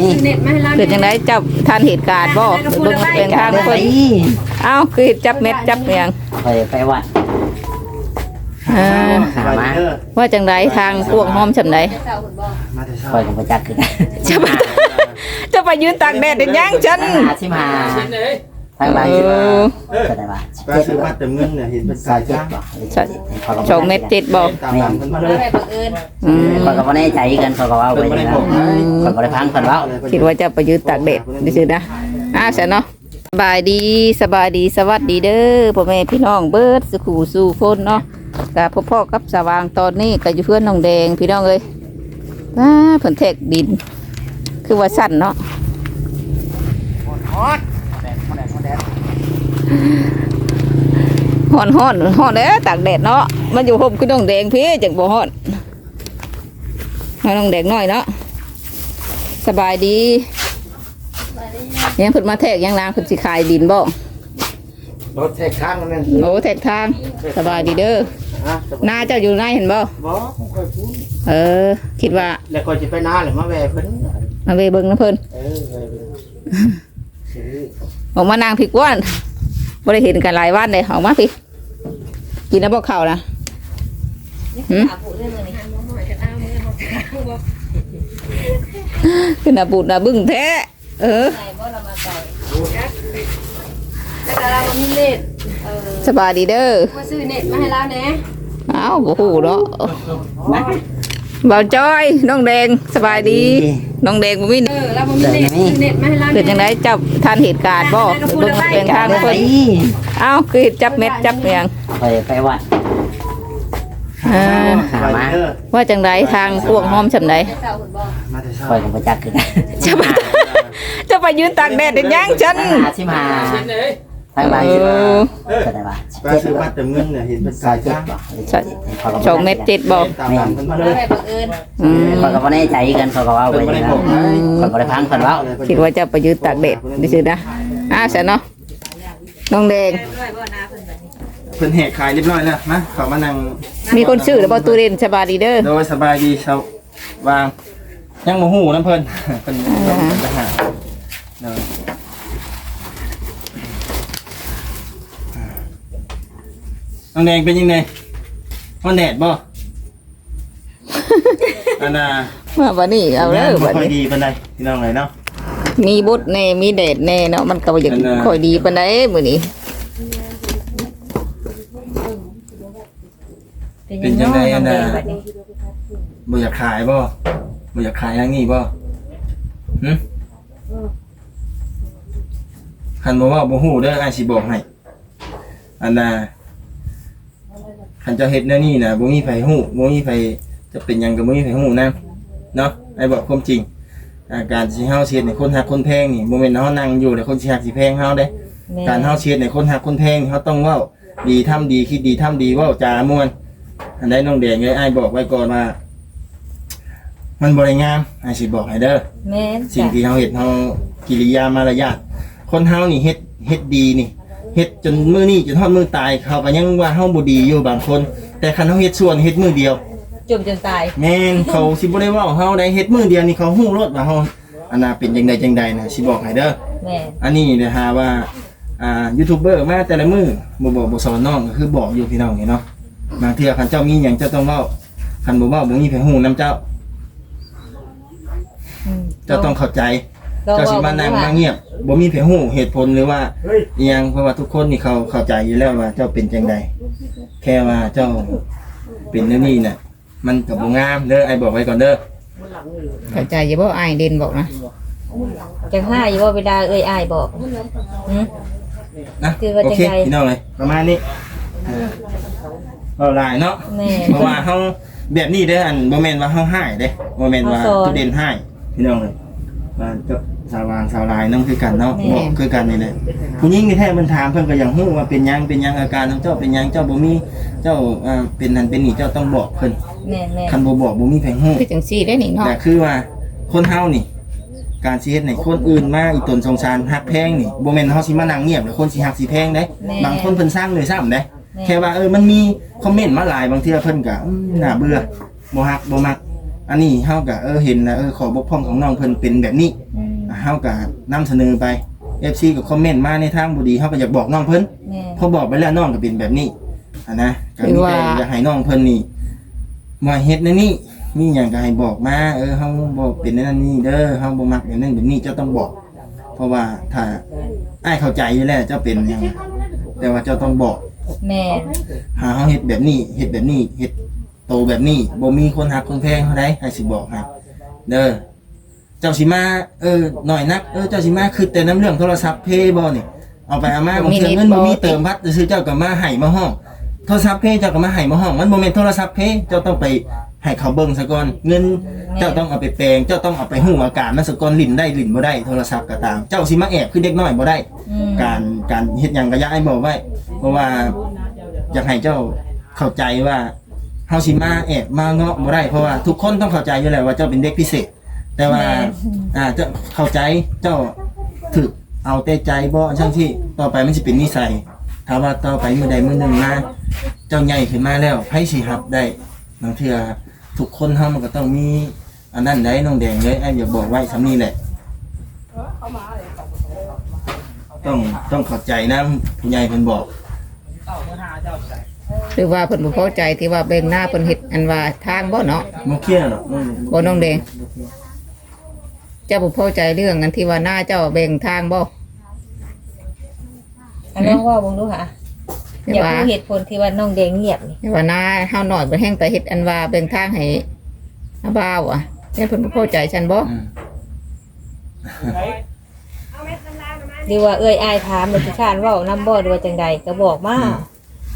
นี่เน็ตมาให้เราเกิดจังไดเจับทันเหตุการณ์บ่เบิ่งเป็นทางไปเพิ่นเอ้าคือจับเม็ดจับเมียงไปไปวัดเออหามาว่าจังไดทางพวกหอมจำไดมาแต่เช้าคอยกับประจักษ์คือจะไปจะไปยืนตากแดดได้ยังฉันหาสิมา ทางไรสิมาจะได้ปะไปซื้อมาเติมเงินเนี่ยเห็นเป็นสาสายยเจ็ดจ้างบ่สองเม็ดเจ็ดบ่ตามหลังกันมาเลยอืมคอยกับว่าแน่ใจกันคอยกับว่าไปนะคอยกับได้พังคนว่าคิดว่าจะไปยืนตากแดดดิซื่อนะอ้าวฉันเนาะสบายดีสบายดีสวัสดีเด้อพ่อแม่พี่น้องเบิดสุขูสู่คนเนาะกับพ่อพ่อกับสว่างตอนนี้ก็อยู่เพื่อนน้องแดงพี่น้องเอ้ยว้าเพิ่นแทกดิน คือว่าสั่นเนาะ ฮ้อนฮ้อนฮ้อนเด้อตากแดดเนาะมันอยู่ห่มคือน้องแดงพี่จังบ่ฮ้อนให้น้องแดงน้อยเนาะสบายดียังเพิ่นมาแทกยังนางเพิ่นสิขายดินบ่รถแท็กข้างนั่นโอ้แทกทางสบายดีเด้อฮะนาเจ้าอยู่ไหนเห็นบ่บ่ค่อยพูดเออ คิดว่า แล้วก็จะไปนาหรือมาแวะเพิ่นมาเวเบิ่งนะเพิ่นเออซื้อออกมานางผิกว่าน บ่ได้เห็นกันหลายวันเลยออกมาพี่ กินแล้วบ่เข้าวนะหืมขึ้นหน้าบูดหน้าบึ้งแท้เออแต่เรามีเน็ตเออสบายดีเด้อมาซื้อเน็ตมาให้เราแหน่อ้าวโอ้โหเนาะเบาจ้อยน้องแดงสบายดีน้องแดงบ่มีเออเรามีเน็ตซื้อเน็ตมาให้เราเกิดจังไดเจับทันเหตุการณ์บ่เบิ่งเป็นทางไปเพิ่นเอ้าคือจับเม็ดจับเมียงไปไปวัดเออหามาว่าจังไดทางพวกหอมจำไดมาแต่เช้าคอยกับประจักษ์คือจะไปจะไปยืนตากแดดได้ยังฉันหาสิมา ทางไรสิมาจะได้ปะไปซื้อมาเติมเงินเนี่ยเห็นเป็นสาสายยเจ็ดจ้างบ่สองเม็ดเจ็ดบ่ตามหลังกันมาเลยอืมคอยกับว่าแน่ใจกันคอยกับว่าไปนะคอยกับได้พังคนว่าคิดว่าจะไปยืนตากแดดดิซื่อนะอ้าวฉันเนาะน้องแดงเพิ่นแหกขายเรียบร้อยแล้วมาเขามานั่งมีคนซื้อแล้วบ่ตูเรนสบายดีเด้อโดยสบายดีเช้าวางยังโมหูน้ำเพิ่นเพิ่นเป็นทหารเนอะ น้องแดงเป็นยังไงฮ้อนแดดบ่ อันน่ะมาบัดนี้เอาเด้อบ่บัดค่อยนี้ดีปานใดพี่น้องเลยเนาะ มีบุตรแน่มีแดดแน่เนาะมันก็บ่อยากนั่นน่ะ ค่อยดีปานใดมื้อนี้เป็นยังไงอันน่ะบ่อยากขายบ่บ่อยากขายอย่างนี้บ่หึคันบ่เว่าบ่ฮู้เด้ออ้ายสิบอกให้อันน่ะ คันเจ้าเฮ็ดแนวนี้น่ะบ่มีไผฮู้บ่มีไผจะเป็นหยังก็บ่มีไผฮู้นํเนาะไอ้บอกความจริงอาการสิเฮาเฮ็ดให้คนฮักคนแพงนี่บ่แม่นเฮานั่งอยู่แล้วคนสิฮักสิแพงเฮาเด้การเฮาเชียร์ในคนหักคนแพงเขาต้องเว้าดีทำดีคิดดีทำดีเว้าจามวน อันใดน้องแดงเลยอ้ายบอกไว้ก่อนว่า มันบริงามอ้ายสิบอกให้เด้อ แม่นสิ่งที่เฮาเฮ็ดเฮากิริยามารยาทคนเฮานี่เฮ็ดเฮ็ดดีนี่ เฮ็ดจนมื้อนี้จนทอดมื้อตายเขาก็ยังว่าเฮาบ่ดีอยู่บางคน แต่คันเฮาเฮ็ดส่วนเฮ็ดมื้อเดียว จมจนตาย แม่นเขาสิบ่ได้เว้าเฮาได้เฮ็ดมื้อเดียวนี่เขาฮู้รสว่าเฮาอันน่ะเป็นจังใดจังใดนะสิบอกให้เด้อแม่อันนี้เดี๋ยวหาว่าอ่ายูทูบเบอร์มาแต่ละมือบ่บอกบ่สอนน้องก็คือบอกอยู่พี่น้องนี่เนาะบางเทื่อคันเจ้ามีหยังเจ้าต้องเว้าคันบ่เว้าบ่มีไผฮู้นํเจ้า เจ้าต้องเข้าใจ เจ้าสิมานั่งมาเงียบบ่มีไผฮู้เหตุผลหรือว่าอีหยังเพราะว่าทุกคนนี่เขาเข้าใจอยู่แล้วว่าเจ้าเป็นจังใดแค่ว่าเจ้าเป็นเรื่องนี้น่ะ มันก็บ่งามเด้อไอ้บอกไว้ก่อนเด้อเข้าใจอยู่บ่อายเด่นบอกนะจังห้าอยู่ว่าเวลาเอ้ยอายบอกหืม นะคือว่าโอจังเคใด พี่น้องเลยประมาณนี้เอาหลายเนาะ แม่ เพราะว่าเฮาแบบนี้เด้ออันบ่แม่นว่าเฮาหายเด้บ่แม่นว่าเฮาสอน ตุเด่นหายพี่น้องเลยว่าเจ้า สาววางสาวลายน้องคือกันเนาะแม่ บอกคือกันนี่แหละผู้หญิงนี่แท้เพิ่นถามเพิ่นก็ยังฮู้ว่าเป็นหยังเป็นหยังอาการของเจ้าเป็นหยังเจ้าบ่มีเจ้าอ่าเป็นนั่นเป็นนี่เจ้าต้องบอกเพิ่นแม่แม่คันบ่บอกบ่มีไผฮู้คือจังซี่ได้นี่เนาะแต่คือว่าคนเฮานี่ การสิเฮ็ดให้คนอื่นมาอีตนสงสารฮักแพงนี่บ่แม่นเฮาสิมานั่งเงียบแล้วคนสิฮักสิแพงเด้แม่บางคนเพิ่นสร้างเลยซ้ำเด้แม่แค่ว่าเออมันมีคอมเมนต์มาหลายบางเทื่อเพิ่นก็อืมน่าเบื่อบ่ฮักบ่มัก อันนี้เฮาก็เออเห็นนะเออขอบกพร่องของน้องเพิ่นเป็นแบบนี้ อืม เฮาก็นำเสนอไป FC ก็คอมเมนต์มาในทางบ่ดีเฮาก็อยากบอกน้องเพิ่นแม่พอบอกไปแล้วน้องก็เป็นแบบนี้อะนะก็หรืมีอว่าแต่อยากให้น้องเพิ่นนี่มาเฮ็ดในนี่มีหยังก็ให้บอกมาเออเฮาบ่เป็นในนั้นนี่เด้อเฮาบ่มักแบบนั้นแบบนี้เจ้าต้องบอก เพราะว่าถ้าอ้ายเข้าใจอยู่แล้วเจ้าเป็นหยังแต่ว่าเจ้าต้องบอก แม่หาเฮาเฮ็ดแบบนี้เฮ็ดแบบนี้เฮ็ดโตแบบนี้บ่มีคนหักคนแพงเท่าใดให้สิบอกให้เด้อ เจ้าสิมาเออหน่อยนักเออเจ้าสิมาคือแต่น้ำเรื่องโทรศัพท์เพย์บ่นี่เอาไปเอามาบางเทื่อเงินบ่มีเติมพัดซื้อเจ้าก็มาให้มาห้องโทรศัพท์เพย์เจ้าก็มาให้มาห้องมันบ่แม่นโทรศัพท์เพย์เจ้าต้องไปให้เขาเบิ่งซะก่อนเงินเจ้าต้องเอาไปแปลงเจ้าต้องเอาไปฮู้อาการมันซะก่อนลิ้นได้ลิ้นบ่ได้โทรศัพท์ก็ตาม เจ้าสิมาแอบคือเด็กน้อยบ่ได้อืมการการเฮ็ดหยังก็อย่าให้บอกไว้ เพราะว่าอยากให้เจ้าเข้าใจว่าเฮาสิมาแอบมาเงาะบ่ได้เพราะว่าทุกคนต้องเข้าใจอยู่แล้วว่าเจ้าเป็นเด็กพิเศษ แต่ว่า อ่าเจ้าเข้าใจเจ้าถึกเอาแต่ใจบ่ช่างที่ต่อไปมันสิเป็นนิสัยถ้าว่าต่อไปมื้อใดมื้อหนึงมาเจ้าใหญ่ขึ้นมาแล้วไผสิรับได้บางเทื่อทุกคนเฮามันก็ต้องมีอันนั้นได้น้องแดงเลยไอ้อย่าบอกไว้สำนี้แหละ ต้องต้องเข้าใจนะผู้ใหญ่เพิ่นบอกหรือว่าเพิ่นบ่พอใจที่ว่าแบ่งหน้าเพิ่นเฮ็ดอันว่าทางบ่เนาะบ่เครียดหรอกบ่น้องแดง เจ้าบ่พอใจเรื่องอันที่ว่าหน้าเจ้าแบ่งทางบ่อันน้องว่าบ่รู้ค่ะแต่อยากว่ารู้เหตุผลที่ว่าน้องแดงเงียบนี่แต่ว่าหน้าเฮาน้อยบ่แห้งไปเฮ็ดอันว่าแบ่งทางให้อาบ่าวอะเนี่ยเพิ่นบ่พอใจฉันบ่อืมหรือว่าเอ้ยอายถามเลยสิคร้านเว้านำบ่หรือว่าจังใดก็บอกมา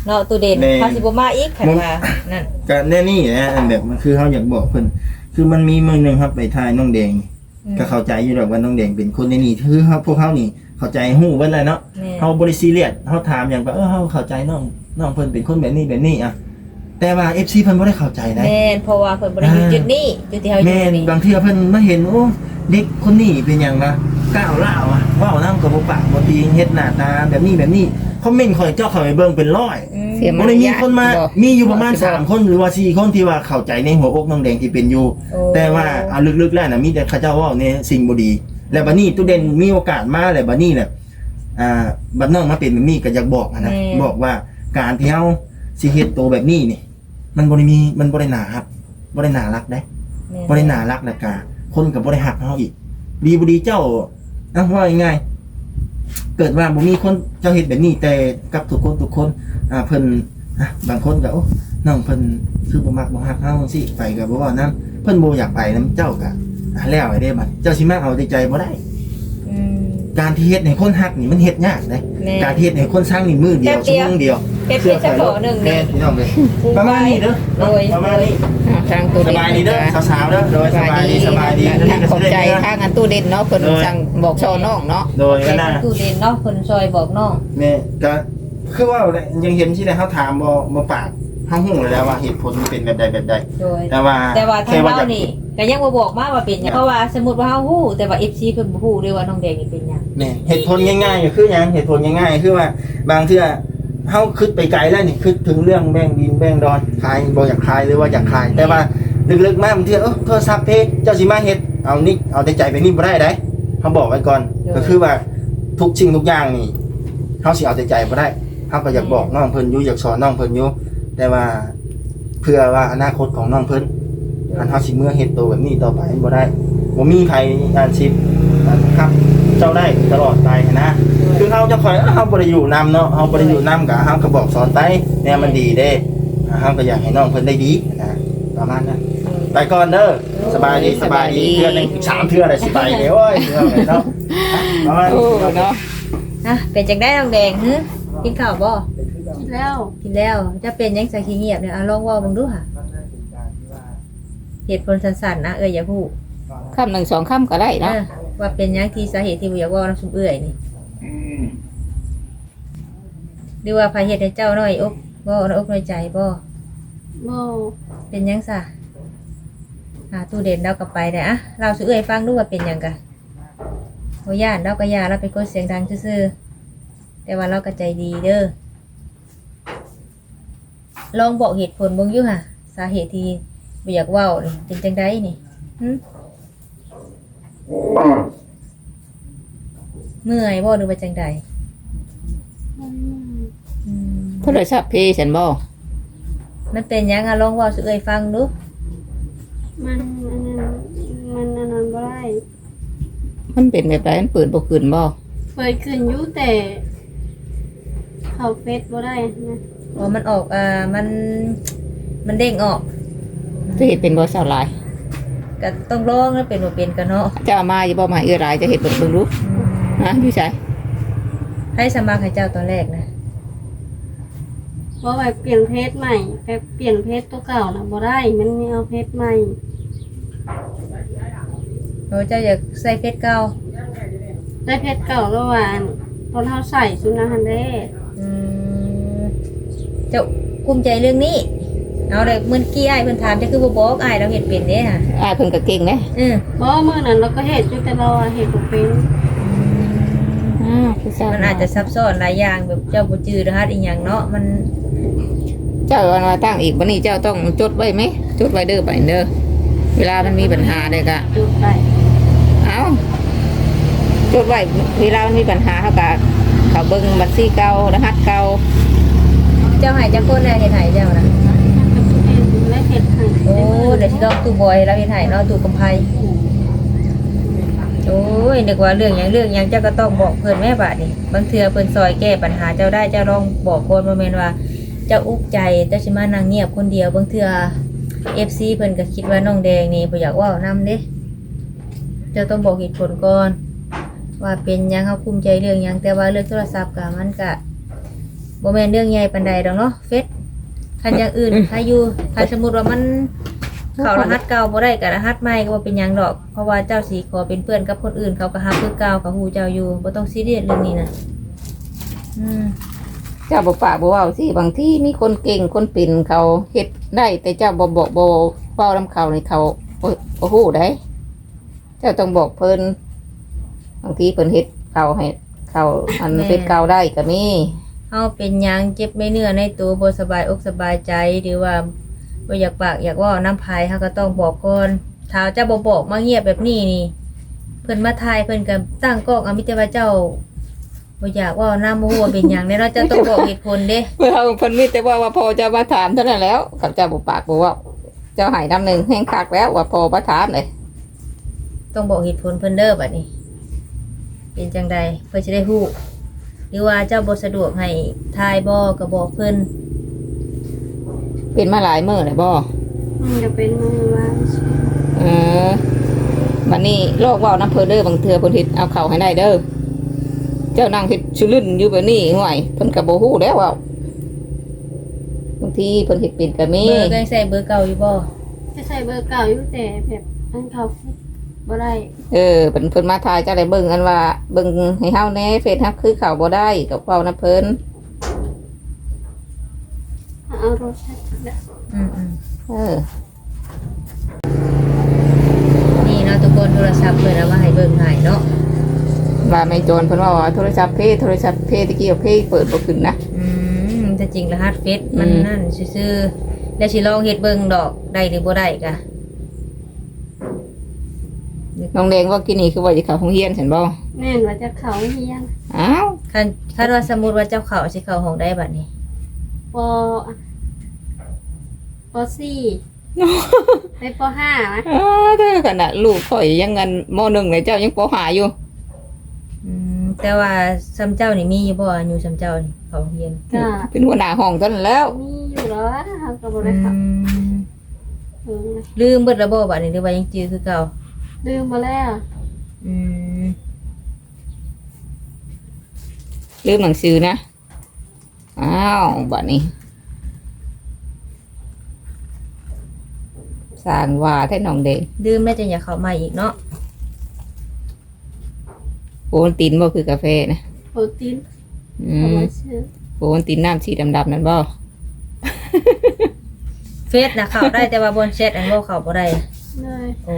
เนาะตูเด่นเขาสิบ่มาอีกคันว่านั่นก็แน่นี่นะอันแบบมันคือเฮาอยากบอกเพิ่นคือมันมีมื้อหนึงครับไปทายน้องแดงอืม ก็เข้าใจอยู่ดอกว่าน้องแดงเป็นคนในนี่คือเฮาพวกเฮานี่เข้าใจฮู้เบิดแล้วเนาะแม่เฮาบ่ได้ซีเรียสเฮาถามอย่างว่าเออเฮาเข้าใจน้องน้องเพิ่นเป็นคนแบบนี้แบบนี้อะแต่ว่า FC เพิ่นบ่ได้เข้าใจนะ แม่นเพราะว่าเพิ่นบ่ได้อยู่จุดนี้จุดที่เฮาอยู่แม่นนี่บางเทื่อเพิ่นมาเห็นโอ้เด็กคนนี้เป็นหยังนะก้าวร้าวอะเว้านำกับบ่ปากบ่ตีเฮ็ดหน้าตาแบบนี้แบบนี้คอมเมนต์ข่อยเจ้าเข้าไปเบิ่งเป็นร้อย อืม เสียบ่มารได้มียาทคนมาบ่มีอยู่ประมาณสามคนหรือว่าสี่คนที่ว่าเข้าใจในหัวอกน้องแดงที่เป็นอยู่โอ้แต่ว่าเอาลึกๆแล้วนะมีแต่เข้าเจ้าเว่าในสิ่งบ่ดี แล้วบัดนี้ตู้เด่นมีโอกาสมาแล้วบัดนี้แหละอ่าบัดน้องมาเป็นแบบนี้ก็อยากบอกอะนะบอกว่าการที่เฮาสิเฮ็ดโตวแบบนี้นี่ มันบ่ได้มีมันบ่ได้น่ารักบ่ได้น่ารักเด้แม่นบ่ได้น่ารักแล้วก็คนก็บ่ได้ฮักเฮาอีกดีบ่ดีเจ้าอะว่าง่ายๆ เกิดว่าบ่มีคนเจ้าเฮ็ดแบบนี้แต่กับทุกคนทุกคนอ่าเพิ่นอะบางคนก็โอ้น้องเพิ่นคือบ่มักบ่ฮักเฮาสิไปก็บ่เว้านํเพิ่นบ่อยากไปนํเจ้าก็อะแล้วไอ้เด้บัดเจ้าสิมาเอาใจใจบ่ได้ อืม การที่เฮ็ดให้คนฮักนี่มันเฮ็ดยากเด้แม่การที่เฮ็ดให้คนสร้างนี่มือเดียวแป๊บเดีชั่วยว โมงเดียวเฮ็ดเพียงเฉพาะหนึ่งแม่นี่พี่น้องเลยประมาณนี้เด้อโดย ประมาณนี้อ่า ทางตู้สเด่นบายดีเด้อสาวๆเด้อโดยสบายดีสบายดีทางขอบใจทางอันตู้เด่นเนาะเพิ่นสั่งบอกชอน้องเนาะโดยแต่ก็น่าตูเด่นเนาะเพิ่นซอยบอกน้องแม่ก็คือว่ายังเห็นที่ได้เฮาถามบ่บ่ปากเฮาฮู้แล้วว่าเหตุผลมันเป็นแบบใดแบบใดโดยแต่ว่าแต่ว่าทางแค่ว่าเราจะนี่ก็ยังบ่บอกมาว่าเป็นหยังเพราะว่าสมมุติว่าเฮาฮู้แต่ว่า FC เพิ่นบ่ฮู้ด้วยว่าน้องแดงนี่เป็นหยังนี่เหตุผลง่ายๆก็คืออย่างเหตุผลง่ายๆคือว่าบางเทื่อ เฮาคิดไปไกลแล้วนี่คิดถึงเรื่องแบ่งดินแบ่งดอนขายบ่อยากขายหรือว่าอยากขาย แต่ว่าลึกๆมาบางเทื่อเออโทรศัพท์เพเจ้าสิมาเฮ็ดเอานี่เอาแต่ใจไปนี่บ่ได้ได้เขาบอกไว้ก่อนก็คือว่าทุกสิ่งทุกอย่างนี่เฮาสิเอาแต่ใจบ่ได้เฮาก็อยากบอกน้องเพิ่นอยู่อยากสอนน้องเพิ่นอยู่แต่ว่าเพื่อว่าอนาคตของน้องเพิ่นอันเฮาสิเมื่อเฮ็ดตัวแบบนี้ต่อไปบ่ได้บ่มีใครอันสิอันครับ เจ้าได้ตลอดไปนะ คือเขาจะคอยเอ้าเขาบริอยู่นำเนาะเขาบริอยู่นำกับเขาก็บอกสอนไปเนี่ยมันดีเด้เขาก็อยากให้น้องเพิ่นได้ดีนะประมาณนั้นไปก่อนเด้อสบายดีสบายดีเทื่อหนึงสามเทื่ออะไรสิไปเดี๋ยวโอ้ยเทื่อไหนเนาะประมาณโอ้นี้เนาะฮะเป็นจังได้น้องแดงฮึกินข้าวบ่แล้วกินแล้วจะเป็นหยังสักขี้เงียบเนี่ยอะลองเว้าเบิ่งดูค่ะเหตุผลสั้นๆนะเอ้ยอย่าพูดคำหนึ่งสองคำก็ได้เอเนาะอว่าเป็นหยังที่สาเหตุที่บ่อยากเว้านำซุมเอ้ยนี่ หรือว่าพาเหตุให้เจ้าน้อยอกบ่น้อยอกน้อยใจบ่โมเป็นหยังซะหาตู้เด่นเรากลับไปได้อะเราสิเอ้ยฟังดูว่าเป็นหยังกะบ่ย่านเราก็ย่านเราเป็นคนเสียงดังซื่อๆแต่ว่าเราก็ใจดีเด้อลองบอกเหตุผลเบิ่งอยู่ค่ะ สาเหตุที่บ่อยากเว้านี่เป็นจังไดนี่หึ เมื่อยบ่หรือว่าจังใดมันอืมโทรศัพท์เพฉันบ่มันเป็นหยังอะลองเว้าสู่เอ้ยฟังดูมันอันนั้นมันอันนั้นบ่ได้มันเป็นแบบไรมันเปิดบ่ขึ้นบ่เปิดขึ้นอยู่แต่เข้าเฟซบ่ได้นะอ๋อมันออกอ่ามัน มันเด้งออกจะเห็นเป็นบ่สาวหลายก็ต้องลองแล้วเป็นบ่เป็นกันเนาะเจ้ามาอย่าบ่มาเอื้อหลายจะเห็นเบิ่งเบิ่งรู้อืม ฮะอยู่ไสให้สมัครให้เจ้าตอนแรกนะเพราะว่าเปลี่ยนเพจใหม่ไปเปลี่ยนเพจตัวเก่านะบ่ได้ มันมีเอาเพจใหม่โอ้เจ้าอยากใส่เฟซเก่าได้เพจเก่าแล้วว่าอันตอนเฮาใส่ชุดนั้นฮันเด้อืมเจ้าภูมิใจเรื่องนี้ เอาเลยเมื่อกี้อ้ายเพิ่นถามจะคือบ่บอกอ้ายเราเฮ็ดเป็นเด้ค่ะอ้ายเพิ่นก็เก่งนะอือเพราะว่ามื้อนั้นเราก็เฮ็ดอยู่แต่เราอะเฮ็ดบ่เป็นอ้าว คือสาวมันอาจจะซับซ้อนหลายอย่างแบบเจ้าบ่จื้อรหัสอีหยังเนาะมันเจ้าเอามาตั้งอีกวันนี้เจ้าต้องจดไว้ไหมจดไว้เด้อไปเด้อเวลามันมีปัญหาได้ก็จุดได้เอาจดไว้เวลามันมีปัญหาเขาก็เขาเบิ่งบัญชีเก่ารหัสเก่าเจ้าให้จักคนแน่เฮ็ดให้เจ้านะและเฮ็ดให้โอ้เดี๋ยวสิลองตู้บอยเราเฮ็ดให้เนาะตู้กำไพ โอ้ยนึกว่าเรื่องหยังเรื่องหยังเจ้าก็ต้องบอกเพิ่นแม่บาดนี่บางเทื่อเพิ่นซอยแก้ปัญหาเจ้าได้เจ้าลองบอกคนบ่แม่นว่าเจ้าอุกใจเจ้าสิมานั่งเงียบคนเดียวบางเทื่อ FC เพิ่นก็คิดว่าน้องแดงนี่บ่อยากเว้านำเด้เจ้าต้องบอกเหตุผลก่อน ว่าเป็นหยังเฮาภูมิใจเรื่องหยังแต่ว่าเรื่องโทรศัพท์ก็มันก็บ่แม่นเรื่องใหญ่ปานใดดอกเนาะเฟซคันอย่างอื่นถ้าอยู่ถ้าสมมุติว่ามัน เข้ารหัสเก่าบ่ได้ก็รหัสใหม่ก็บ่เป็นหยังดอก เพราะว่าเจ้าสิขอเป็นเพื่อนกับคนอื่นเขาก็ฮักคือเก่าก็ฮู้เจ้าอยู่บ่ต้องซีเรียสเรื่องนี้นะอืมเจ้าบ่ปากบ่เว้าสิบางที่มีคนเก่งคนเป็นเขาเฮ็ดได้ แต่เจ้าบ่บอกบ่เว้านํเขาในเขาบ่บ่ฮู้ได้ เจ้าต้องบอกเพิ่นบางทีเพิ่นเฮ็ดเขาให้เขาอันเฮ็ดเก่าได้ก็มีเฮาเป็นหยังเจ็บไม่เนื้อในตัวบ่สบายอกสบายใจหรือว่า บ่อยากปากอยากเว่าน้ำพายเฮาก็ต้องบอกก่อนถ้าเจ้าบ่บอกมาเงียบแบบนี้นี่ เพิ่นมาทายเพิ่นก็ตั้งกล้องเอามิแต่ว่าเจ้าบ่อยากเว่าน้ำบ่ฮู้ว่าเป็นหยังแน่เนาะเจ้าต้องบอกเหตุผลเด้ เมื่อเฮาเพิ่นมีแต่ว่าว่าพอจะมาถามเท่านั้นแล้วกับเจ้าบ่ปากบ่เว้าเจ้าให้นำหนึงแห่งคักแล้วว่าพอมาถามเลยต้องบอกเหตุผลเพิ่นเด้อบัดนี้ เป็นจังใดเพิ่นสิได้ฮู้หรือว่าเจ้าบ่สะดวกให้ทายบ่ก็บอกเพิ่น เป็นมาหลายมื้อแล้วบ่มันจะเป็นมือว่าเออวันนี้โลกเว้าน้ำเพิ่นเด้อบางเทื่อเพิ่นเฮ็ดเอาเข้าให้ได้เด้อเจ้านั่งเฮ็ดชุลุ่นอยู่แบบนี้ห่วยเพิ่นก็บ่ฮู้แล้วเว้าบางทีเพิ่นเฮ็ดเป็นก็มีเบอร์ก็ยังใส่เบอร์เก่าอยู่บ่จะใส่เบอร์เก่าอยู่แต่แบบอันเขาบ่ได้เออเพิ่นเพิ่นมาถ่ายเจ้าได้เบิ่งอันว่าเบิ่งให้เฮาแหน่เฟซฮักคือเข้าบ่ได้ก็เว้าน้ำเพิ่น เอารถใช้แล้วอืมอืมเออ นี่เนาะทุกคนโทรศัพท์เพิ่นเอามาให้เบิ่งให้เนาะว่าไม่โจรเพิ่นว่าว่าโทรศัพท์เพโทรศัพท์เพตะกี้เอาเพเปิดบ่ขึ้นนะ อืมแต่จริงรหัสเฟซมันอืม นั่นซื่อๆแล้วสิลองเฮ็ดเบิ่งดอกได้หรือบ่ได้กะน้องแดงว่ากินนี่คือว่าจะเข้าโรงเรียนฉันบ่แม่นว่าจะเขาเฮียนอ้าวคันคันว่าสมมุติว่าเจ้าเข้าสิเข้าห้องได้บัดนี้ ปปสี่ไปปห้านะอ้าวเด้อขนาดลูกข่อยยังงันม .1 เลยเจ้ายังปหาอยู่อืมแต่ว่าซ้ำเจ้านี่มีอยู่บ่อายุซ้ำเจ้านี่เข้าโรงเรียนก็เป็นหัวหน้าห้องตอนนั้นแล้ว มีอยู่แล้วอะเขาก็บ่อืได้เขามเออลืมเบิดแล้วบ่บัดนี้หรือว่ายังจื้อคือเก่าลืมมาแล้ว อืมลืมหนังสือนะ อ้าวบัดนี้สร้างว่าแท้น้องแดงลืมแล้วจะอยากเข้ามาอีกเนาะโอนตินบ่คือกาแฟนะโปรตีนอืเอามมาซื้อโอนตินน้ำสีดำๆนั่นบ่เฟซน่ะเข้าได้แต่ว่าบนแชทอันบ่เข้าบ่ได้ เลยโอ้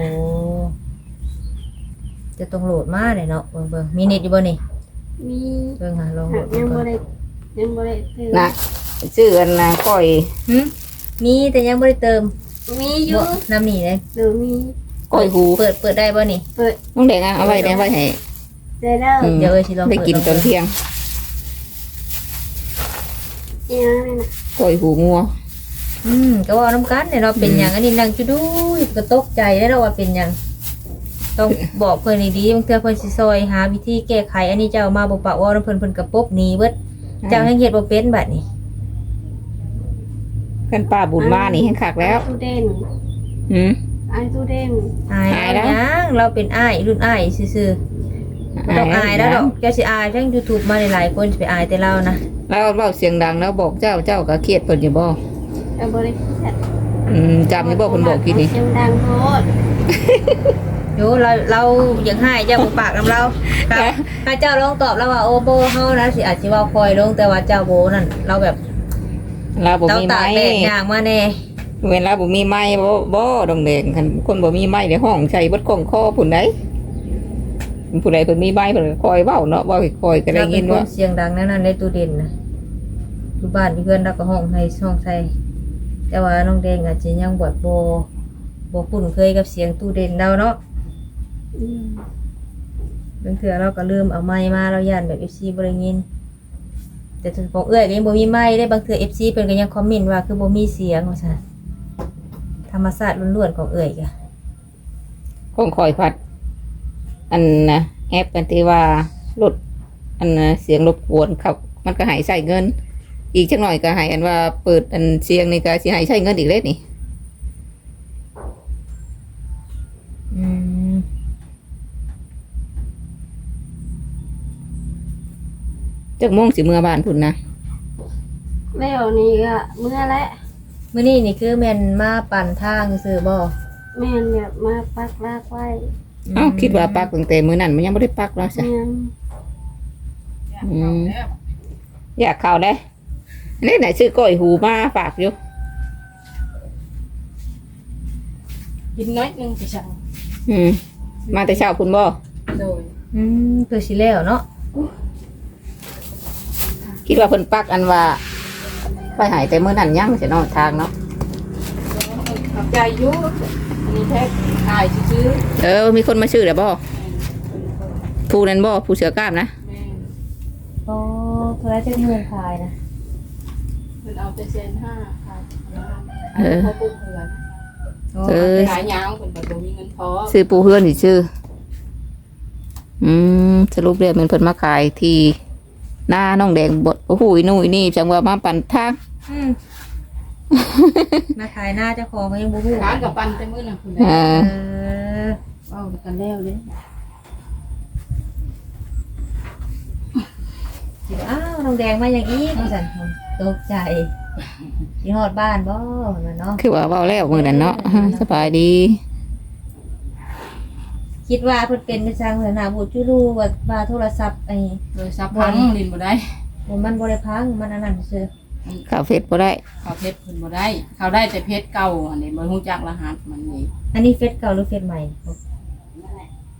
จะต้องโหลดมาเลยเนาะเบิ่งเบิ่งมีเน็ตอยู่บ่นี่มีเบิ่งหาลองโหลหัดกดูยังก่บ่อนได้ ยังบ่ได้ซื้อนะชื่ออันนะก้อยหึมีแต่ยังบ่ได้เติมมมีอยู่บ่น้ำหนีเลยหรือมีก้อยหูเปิดเปิดได้บ่นี่ เปิดน้องแดงอะเอาไว้แดงไว้ให้ ได้แล้วอืม เดี๋ยวเอ้ยสิลองได้เปิดกินตอนเที่ยงอีหยังนี่นะก้อยหูงัวอืมก็ว่าน้ำกันเนี่ยเราะเป็นหยังอันนี้นั่งจุดูยก็ตกใจแล้วเราว่าเป็นหยังต้องบอกเพิ่นดีๆบางเทื่อเพิ่นสิซอยหาวิธีแก้ไขอันนี้เจ้ามาบ่ปะเว่าน้ำเพิ่นเพิ่นกระปบหนีเบิด เจ้าให้เฮ็ดบ่เป็นบัดนี้กันป้าบุญมานี่แห้งคักแล้วไอ้ตู้เด่นอืม ไอ้ตู้เด่นอายอายเอาแล้วหยังเราเป็นอ้ายรุ่นอ้ายซื่อๆบ่ต้องอายแล้วดอกเจ้าสิอายทั้ง YouTube มาหลายๆคนสิไปอายแต่เรานะแล้วเว้าเสียงดังแล้วบอกเจ้าเจ้าก็เครียดเพิ่นอยู่บ่เอาบริษัทอืมจำอยู่บ่เพิ่นบอกกี่นี่เสียงดังโพด โยเราเราอยากให้เจ้าบ่ปากนํเราครับถ้าเจ้าลองตอบแล้วว่าโอ้โบเฮานะสิอาจสิเว้าคอยลงแต่ว่าเจ้าโบนั่นเราแบบเราบ่เรามีตากไม้แดดย่างมาแน่เวลาบ่มีไม้บ่บ่ดองแดงคันคนบ่มีไม้ในห้องใช้เบิดกองคอผู้ใดผู้ใดเพิ่นมีไม้เพิ่นก็คอยเว้าเนาะเว้าให้คอยก็ได้เราเป็ยินนคว่านเสียงดังนั่นนั่นในตู้เด่นนะอยู่บ้านที่เพื่อนเราก็ห้องให้ห้องใส่แต่ว่าน้องแดงอาจจะยังบวชโบโบคุ้นเคยกับเสียงตู้เด่นเราเนาะอืม บางเถื่อเราก็ลืมเอาไม้มาเราย่านแบบเอฟซีบริยินแต่ถึงของเอื้อยก็ยังบ่มีไม้ได้บางเถื่อเอฟซีเพิ่นก็ยังคอมเมนต์ว่าคือบ่มีเสียงว่าซั่นธรรมชาติล้วนๆของเอื้อยก็ของคอยพัด อันนะแอปอันที่ว่าลดอันนะเสียงรบกวนครับ มันก็หายใส่เงิน อีกจักหน่อยก็หายอันว่าเปิดอันเสียงนี่ก็สิหายใช้เงินอีกเลยนี่ จักโมงสิเมื่อบ้านพุ่นนะแล้วนี่ก็เมื่อและมื้อนี้นี่คือแม่นมาปั่นทางซื่อๆบ่แม่นแบบมาปักลากไว้เอ้าคิดว่าปักตั้งแต่มื้อนั้นมันยังบ่ได้ปักแล้วจ้ะแม่นอืมอยากเข้าได้นี่ไหนซื้อก้อยหูมาฝากอยู่กินน้อยหนึงไปสั่งอืมมาแต่เช้าพุ่นบ่โดยอืมคือสิแล้วเนาะ คิดว่าเพิ่นปักอันว่าไปหายแต่มื้อนั้นยังสิเนาะทางเนาะขอบใจอยุ่อันนี้แท้ขายซื้อเออ มีคนมาชื่อแล้วบ่ผู้นั้นบ่ผู้เสือกล้ามนะๆแม่โอ้เพิ่นจะเงินขายนะเพิ่นเอาไปเซ็นห้าขายเออ เขาปลูกเหือนเออ ขายยาวเพิ่นก็บ่มีเงินพอซื้อปูเฮือนสิชื่อ อืมสรุปเรียกมันเพิ่นมาขายที่ หน้าน้องแดงบดโอ้โหนู่นนี่จังว่ามาปั่นทางอืมมาขายหน้าเจ้าของก็ยังบ่ฮู้ร้านกับปันแต่มื้อน่ะคุณเอได้อเออเว้ากันแล้วเด้สิว่าอ้าวน้องแดงมาอย่างอีกว่าซั่นตกใจสิฮอดบ้านบ่ว่าเนาะคือว่าเว้าแล้วมื้อนั้นเนาะสบายดี คิดว่าเพิ่นเป็นไปสร้างสนาบุจุลูว่าว่าโทรศัพท์ไอ้โดยซับพังลินบ่ได้บ่มันบ่ได้พังมันอันนั้นซื่อข้าวเฟซบ่ได้เขาเพชรเพิ่นบ่ได้เขาได้แต่เพชรเก่าอันนี้บ่ฮู้จักรหัสมันนี่อันนี้เฟซเก่าหรือเฟซใหม่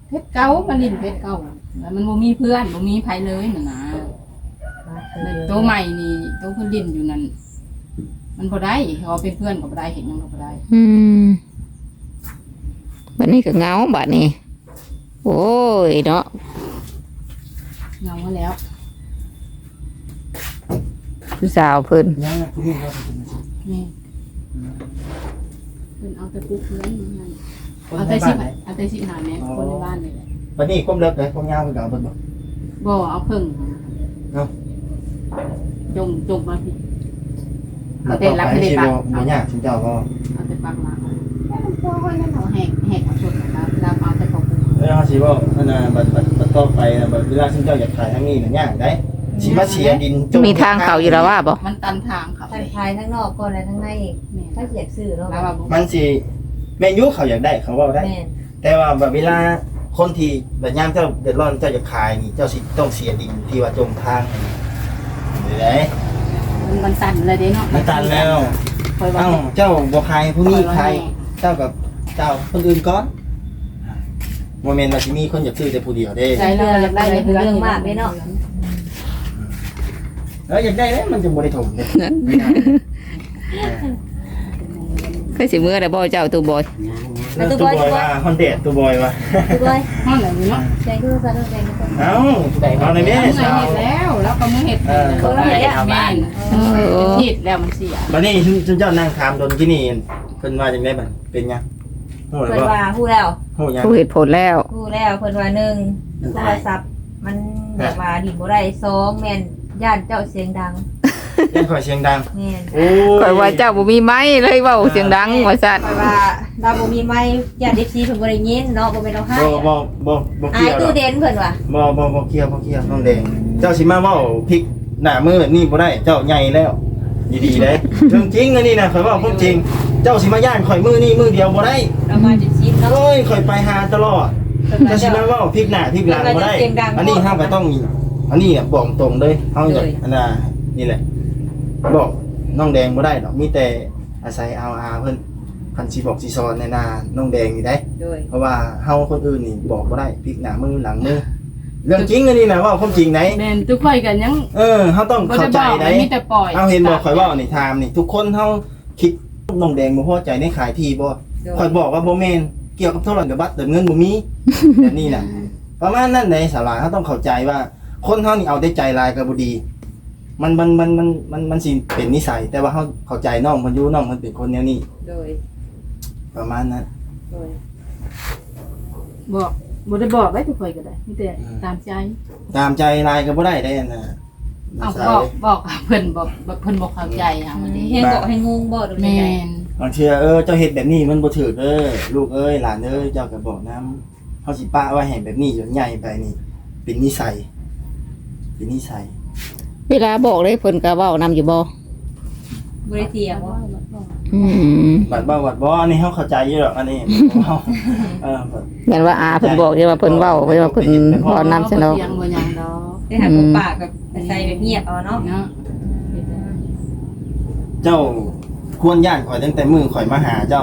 เพชรเก่ามันลินเพชรเก่าแล้วมันบ่มีเพื่อนบ่มีไผเลยนั่นน่ะมาเถแล้วอะตัวใหม่นี่ตัวเพิ่นลินอยู่นั่นมันบ่ได้เขาเป็นเพื่อนก็บ่ได้เห็นหยังก็บ่ได้ อืมบัดนี้ก็เหงาบัดนี้ โอ้ยเนาะเงามาแล้วผู้สาวเพิ่นยังผู้นี้ครับนี่เพิ่นเอาแต่ปลูกเพื่อนมาให้คนเอาในแต่บ้าสินไหน เอาแต่สิหาแม่คนในบ้านนี่แหละวันนี้ก้มเลิกเลยก้มยาวกันเก่าเบิ่งบ่บ่เอาเพิ่งเนาะจงจงมาพี่มาต่อไปสิบ่บ่ยากสิเจ้าก็เอาแต่ปักหลังแล้วมันตัวไว้นั่นเอาแหกแหก เออเฮาสิบ่อันน่ะบัดบัดบัดต่อไปน่ะบัดเวลาสิเจ้าอยากขายทางนี้น่ะยากได้สิมาเสียดินจมีทางเขาอยู่แล้วว่าบ่มันตันทางครับทั้งภายทั้งนอกก่อนและทั้งในอีกแม่ถ้าอยากซื้อเนาะแล้วว่าบ่มันสิแม่นอยุเขาอยากได้เขาเว่าได้ แม่นแต่ว่าแบบเวลาคนที่แบบยามเจ้าเดือดร้อนเจ้าจะขายนี่เจ้าสิต้องเสียดินที่ว่าจมทางนี่ได้มันมันตันเลยเด้เนาะมันตันแล้วคอยว่าเอ้าเจ้าบ่ขายผู้นี้ขายเจ้ากับเจ้าคนอื่นก่อน โมเมนต์ว่าสิมีคนอยากซื้อแต่ผู้เดียวเด้ใจเราอยากได้ในเรื่องมากเลยเนาะแล้วอยากได้แล้วมันจะบ่ได้ถมเด้ไม่ได้คือสิมื้อได้บ่เจ้าตู้บอยแล้วตัวบอยตัวบอยคอนเดตตัวบอยว่ะตัวบอยห้องไหนเนาะใจคือซะด้วยใจคือซะเอ้าเอาในแม่แม่เห็ดแล้วแล้วก็มือเห็ดเออเขาเห็ดแม่นเออผิดแล้วมันเสียบัดนี้ชุนเจ้านั่งถามโดนที่นี่เพิ่นว่าจังได๋บัดเป็นหยัง ฮู้หรือเพิ่นบ่ว่าฮู้แล้วฮู้หยังผู้เหตุผลแล้ว ฮู้แล้วเพิ่นว่าหนึ่งโทรศัพท์มันแบบว่าดินบ่ได้สองแม่นย่านเจ้าเสียงดังยังข่อยเสียงดังแม่นโอ้ข่อยว่าเจ้าบ่มีไม้เลยเว้าเสียงดังว่าซั่นเพราะว่าเราบ่มีไม้ย่าน FC เพิ่นบ่ได้ยินเนาะบ่แม่นเราให้บ่บ่บ่บ่อาเกี่ยยวหรตู้อกเด่นเพิ่นว่าบ่บ่บ่เกี่ยวบ่เกี่ยวน้องแดง เจ้าสิมาเว้าพริกหน้ามือแบบนี้บ่ได้ เจ้าใหญ่แล้ว ดีๆเด้เรื่องจริงอันนี้นะข่อยเว้าความจริง เจ้าสิมาย่านข่อยมือนี่มือเดียวบ่ได้เรามาจุดชิดเนาะเอ้ยข่อยไปหาตลอดเพิ่นเจ้าว่าสิเจ้ามาเว้าพริกหน้าพริกหลังบ่ได้เสียงดังอันนี้เฮาก็ต้องอันนี้อะบอกตรงเลยเฮาอยากเลยอันน่ะนี่แหละ บอกน้องแดงบ่ได้ดอกมีแต่อาศัยเอาอาเพิ่นคันสิบอกสิสอนในหน้าน้องแดงนี่ได้ โดยเพราะว่าเฮาคนอื่นนี่บอกบ่ได้พลิกหน้ามือหลังมือ เรื่องจริงอันนี้นะเว่าความจริงไหนแม่นทุกคนกันยังเออเฮาต้องบ่เข้าได้ใจบอกได้มีแต่ปล่อยเอาเห็นบอกข่อยเว่านี่ถามนี่ ทุกคนเฮาคิดน้องแดงบ่พอใจในขายที่บ่โดยข่อยบอกว่าบ่แม่นเกี่ยวกับโทรศัพท์บัตรเติมเงินบ่มีแบบนี้น่ะประมาณนั้นในสาระเฮาต้องเข้าใจว่า คนเฮานี่เอาได้ใจหลายก็บ่ดี มันมันมันมันมันมันสิเป็นนิสัย แต่ว่าเฮาเข้าใจน้องเพิ่นอยู่น้องเพิ่นเป็นคนแนวนี้ โดย ประมาณนั้น โดย บอก บ่ได้บอกได้ทุกคนก็ได้มีแต่ตามใจตามใจหลายก็บ่ได้ได้อันน่ะเอาสาบอกยบอกเพิ่นบอกเพิ่นบอกเข้าใจอะมันนี้ให้บอกให้งงบ่หรือยังแม่ไงนบางเทื่อเออเจ้าเฮ็ดแบบนี้มันบ่ถูกเด้อลูกเอ้ยหลานเอ้ยเจ้าก็บอกนํเฮาสิปะไว้ให้แบบนี้จนใหญ่ไปนี่ เป็นนิสัย เป็นนิสัย เวลาบอกเลยเพิ่นก็เว้านํอยู่บ่บ่ได้เถียงว่าอื มบัดบ่บัดบ่อันนี้เฮาเข้าใจอยู่ดอกอันนี้เฮาเออบัดแม่นว่าอาเพิ่นบอกอยู่ว่าเพิ่นเว้าเพิ่นว่าเพิ่นพอนํซะเนาะบ่เถียงบ่หยังดอกได้หาปุบปากแบบใส่แบบเงียบเอาเนาะเนาะเจ้าควรย่านข่อยตั้งแต่มื้อข่อยมาหาเจ้า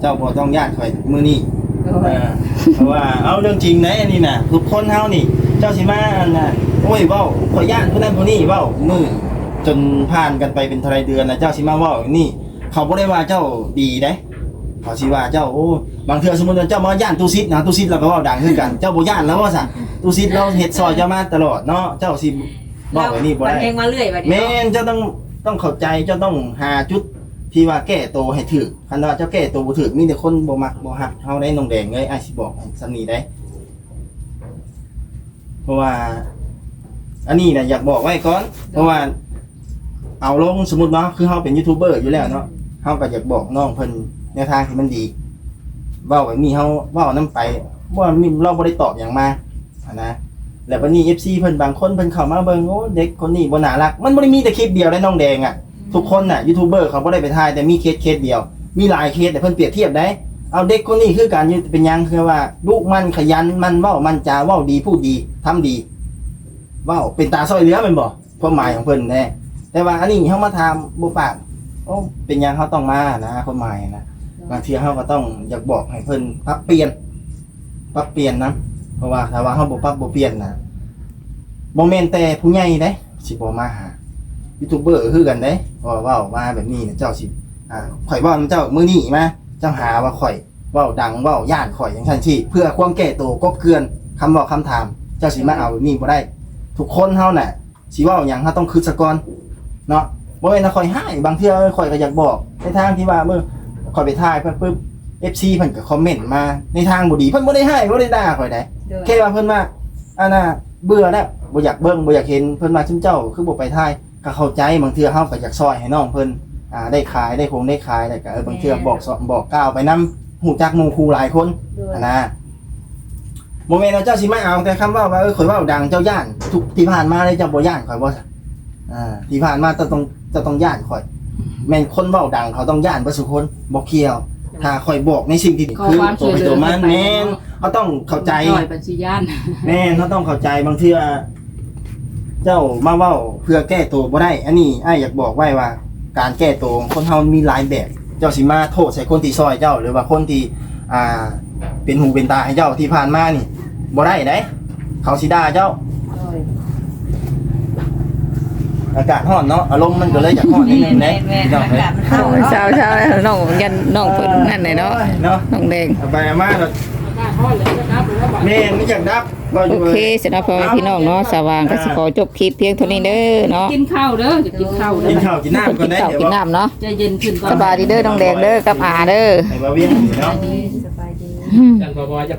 เจ้าบ่ต้องย่านข่อยมื้อนี้โดเอยอเพราะว่าเอาเรื่องจริงนะอันนี้น่ะทุกคนเฮานี่ เจ้าสิมาอันน่ะโอ้ยเว้าข่อยย่านผู้นั้นผู้นี้เว้ามื้อจนผ่านกันไปเป็นเท่าไรเดือนแล้วเจ้าสิมาเว้าอย่างนี้ เขาบ่ได้ว่าเจ้าดีเด้เขาสิว่าเจ้าโอ้บางเทื่อสมมุติว่าเจ้ามาย่านตู้ซิดนะตู้ซิดเราก็เว้าดังคือกัน เจ้าบ่ย่านแล้วว่าซะตู้ซิดเราเฮ็ดซอยเจ้ามาตลอดเนาะเจ้าสิบอกไว้นี่บ่วันได้เองมาเรื่อยบัดนี้แม่เนาะนเจ้าต้องต้องเข้าใจเจ้าต้องหาจุดที่ว่าแก้ตัวให้ถูกคันว่าเจ้าแก้ตัวบ่ถูกมีแต่คนบ่มักบ่ฮักเฮาได้นองแดงเลยอ้ายสิบอกให้สำนีได้ เพราะว่า อันนี้น่ะอยากบอกไว้ก่อนเพราะว่า เอาลงสมมติเนาะคือเฮาเป็นยูทูบเบอร์อยู่แล้วเนาะเฮาก็อยากบอกน้องเพิ่นแนวทางที่มันดีเว้าไว้มีเฮาเว้านํไปว่ามีเราบ่ได้ตอบหยังมานะแล้ววันนี้ FC เพิ่นบางคนเพิ่นเข้ามาเบิ่งโอ้เด็กคนนี้บ่น่ารัก มันบ่ได้มีแต่คลิปเดียวได้น้องแดงอะทุกคนน่ะยูทูบเบอร์เขาบ่ได้ไปถ่ายแต่มีเคสเคสเดียว มีหลายเคสแต่เพิ่นเปรียบเทียบได้เอาเด็กคนนี้คือการเป็นยังคือว่าลูกมันขยันมันเว้ามันจาเว้าดีพูดดีทำดีเว้าเป็นตาซอยเลือแม่นบ่ความหมายของเพิ่นแน่ แต่ว่าอันนี้เฮามาถามบ่ปากโอ้เป็นหยังเฮาต้องมานะความหมายนะบางทีเฮาก็ต้องอยากบอกให้เพิ่นปรับเปลี่ยนปรับเปลี่ยนนะเพราะว่าถ้าว่าเฮาบ่ปรับบ่เปลี่ยนนะบ่แม่นแต่ผู้ใหญ่เด้สิบ่มาหายูทูบเบอร์คือกันเด้เพราะว่าเว้ามาแบบนี้เนี่ยเจ้าสิอ่าข่อยเว้านำเจ้ามื้อนี้มาเจ้าหาว่าข่อยเว้าดังเว้าย่านข่อยอย่างซั่นสิเพื่อความแก้ตัวกบเกลื่อนคำเว้าคำถาม เจ้าสิมาเอาแบบนี้บ่ได้ ทุกคนเฮาน่ะสิเว้าหยังเฮาต้องคิดซะก่อน เนาะบ่แม่นว่าข่อยให้บางเทื่อข่อยก็อยากบอก ในทางที่ว่าเมื่อข่อยไปถ่ายเพิ่นปุ๊บ FC เพิ่นก็คอมเมนต์มาในทางบ่ดีเพิ่นบ่ได้ให้บ่ได้ด่าข่อยได้โดยแค่ว่าเพิ่นว่าอันน่ะเบื่อแล้วบ่อยากเบิ่งบ่อยากเห็นเพิ่นว่าซุมเจ้าคือบ่ไปถ่ายก็เข้าใจบางเทื่อเฮาก็อยากซอยให้น้องเพิ่นอ่าได้ขายได้คงได้ขายแล้วก็เออบางเทื่อบอกสอนบอกกล่าวไปนํฮู้จักหมู่ครูหลายคนโดยอันนะบ่แม่นว่าเจ้าสิมาเอาแต่คำว่าว่าเออข่อยเว้าดังเจ้าย่านทุกที่ผ่านมาเลยเจ้าบ่ย่านข่อยบ่ซะ อ่าที่ผ่านมาเจ้าต้องเจ้าต้องย่านข่อย แม่นคนเว้าดังเขาต้องย่านเบ่สุคนบ่เกี่ยว ถ้าข่อยบอกในสิ่งที่ขอคือความตัวช่วยไปเหลืตัอวมันแม่นเขาต้องเข้าใจช่วยบัญชีย่าน แม่นเขาต้องเข้าใจบางเทื่อเจ้ามาเว้าเพื่อแก้ตัวบ่ได้ อันนี้อ้ายอยากบอกไว้ว่า การแก้ตัวของคนเฮามีหลายแบบ เจ้าสิมาโทษใส่คนที่ซอยเจ้า หรือว่าคนที่อ่าเป็นหูเป็นตาให้เจ้าที่ผ่านมานี่บ่ได้เด้เขาสิด่าเจ้า โดย อากาศร้อนเนาะอารมณ์มันก็เลยอยากร้อนนิดนึงนะพี่น้องเอ้ยเช้าเช้าน้องยันน้องเพิ่นนั่นเลยเนาะเนาะน้องแดงเอาไปเอามาแล้วแม่ไม่อยากดับก็อโอยู่เคเสร็จแล้วพ่อแม่พี่น้องเนาะสว่างก็สิขอจบคลิปเพียงเท่านี้เด้อเนาะกินข้าวเด้อจะกินข้าวเด้กินอข้าวกินน้ำก่อนได้ข้าวเดี๋ยวกินน้ำเนาะใจเย็นขึ้นก่อนสบายดีเด้อน้องแดงเด้อกับอาเด้อให้มาเวียนเนาะสบายดีอืมจันทร์บ่บ่จะ